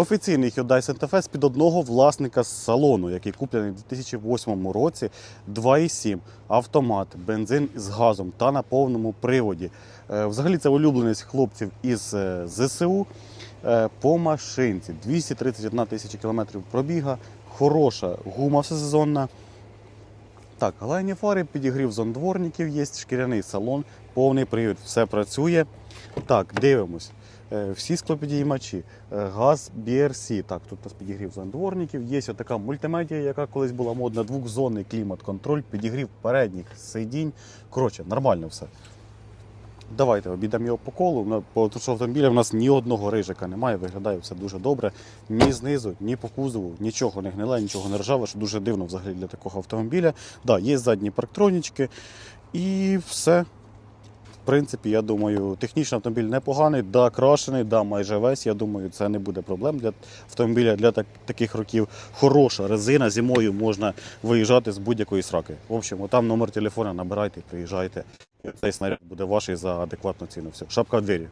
Офіційний Hyundai Santa Fe під одного власника з салону, який куплений у 2008 році. 2,7 автомат, бензин з газом та на повному приводі. Е, Взагалі це улюбленість хлопців із е, ЗСУ. Е, По машинці 231 тисяча кілометрів пробіга, хороша гума всесезонна. Так, галайні фари, підігрів зондворників є, шкіряний салон, повний привід, все працює. Так, дивимось. Е, Всі склопідіймачі, е, газ BRC. Так, тут у нас підігрів зондворників. Є така мультимедія, яка колись була модна, двохзонний клімат-контроль, підігрів передніх сидінь. Коротше, нормально все. Давайте обійдемо його по колу. По що автомобіля в нас ні одного рижика немає, виглядає все дуже добре. Ні знизу, ні по кузову, нічого не гниле, нічого не ржаве, що дуже дивно взагалі для такого автомобіля. Да, є задні парктронічки і все. Принципі, я думаю, технічно автомобіль непоганий, да, крашений, да, майже весь. Я думаю, це не буде проблем для автомобіля для так, таких років. Хороша резина, зимою можна виїжджати з будь-якої сраки. В общем, там номер телефона набирайте, приїжджайте. Цей снаряд буде ваш за адекватну ціну. Все, шапка в двері.